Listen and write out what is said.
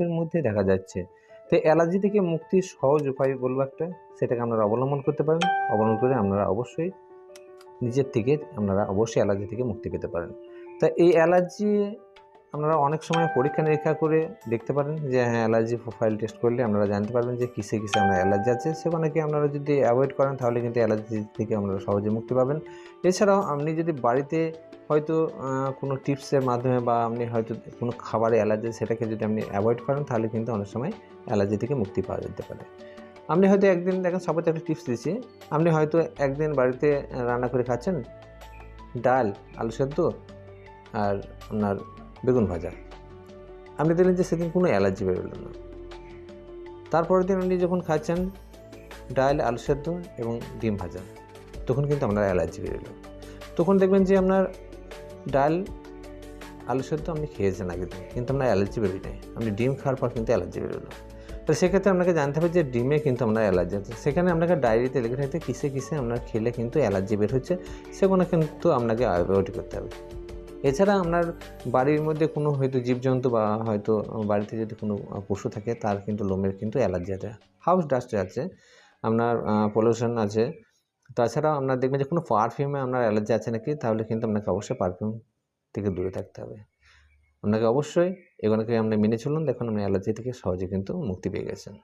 মানুষের মধ্যে দেখা যাচ্ছে। তো অ্যালার্জি থেকে মুক্তির সহজ উপায় বলব একটা, সেটাকে আপনারা অবলম্বন করতে পারেন। অবলম্বন করে আপনারা অবশ্যই নিজের থেকে আপনারা অবশ্যই অ্যালার্জি থেকে মুক্তি পেতে পারেন। তা এই অ্যালার্জি আপনারা অনেক সময় পরীক্ষা নিরীক্ষা করে দেখতে পারেন যে হ্যাঁ অ্যালার্জি প্রোফাইল টেস্ট করলে আপনারা জানতে পারবেন যে কিসে কিসে আপনার অ্যালার্জি আছে। সেখানে কি আপনারা যদি অ্যাভয়েড করেন, তাহলে কিন্তু অ্যালার্জি থেকে আপনারা সহজে মুক্তি পাবেন। এছাড়াও আপনি যদি বাড়িতে হয়তো কোনো টিপসের মাধ্যমে বা আপনি হয়তো কোনো খাবারে অ্যালার্জি, সেটাকে যদি আপনি অ্যাভয়েড করেন, তাহলে কিন্তু অনেক সময় অ্যালার্জি থেকে মুক্তি পাওয়া যেতে পারে। আপনি হয়তো একদিন, দেখেন সবাই একটা টিপস দিচ্ছি। আপনি হয়তো একদিন বাড়িতে রান্না করে খাচ্ছেন ডাল, আলু সেদ্ধ আর আপনার বেগুন ভাজা। আপনি দেখলেন যে সেদিন কোনো অ্যালার্জি বেরোলো না। তারপরের দিন আপনি যখন খাচ্ছেন ডাল, আলু সেদ্ধ এবং ডিম ভাজা, তখন কিন্তু আপনার অ্যালার্জি বেরোলো। তখন দেখবেন যে আপনার ডাল, আলু সেদ্ধ আপনি খেয়েছেন আগের দিন, কিন্তু আপনার অ্যালার্জি বেরোয় নাই আপনি ডিম খাওয়ার পর কিন্তু অ্যালার্জি বেরোলো। তো সেক্ষেত্রে আপনাকে জানতে হবে যে ডিমে কিন্তু আপনার অ্যালার্জি আছে। সেখানে আপনাকে ডায়েরিতে লিখে থাকতে কিসে কিসে আপনার খেলে কিন্তু অ্যালার্জি বের হচ্ছে, সেগুলো কিন্তু আপনাকে অ্যাভয়েড করতে হবে। এছাড়া আপনার বাড়ির মধ্যে কোনো হয়তো জীবজন্তু বা হয়তো বাড়িতে যদি কোনো পশু থাকে, তার কিন্তু লোমের কিন্তু অ্যালার্জি আছে। হাউস ডাস্টে আছে, আপনার পলিউশন আছে তাছাড়া আপনার দেখবেন যে কোনো পারফিউমে আপনার অ্যালার্জি আছে নাকি, তাহলে কিন্তু আপনাকে অবশ্যই পারফিউম থেকে দূরে থাকতে হবে। আপনাকে অবশ্যই এগুলোকে আপনি মেনে চলুন, দেখুন আপনি অ্যালার্জি থেকে সহজে কিন্তু মুক্তি পেয়ে গেছেন।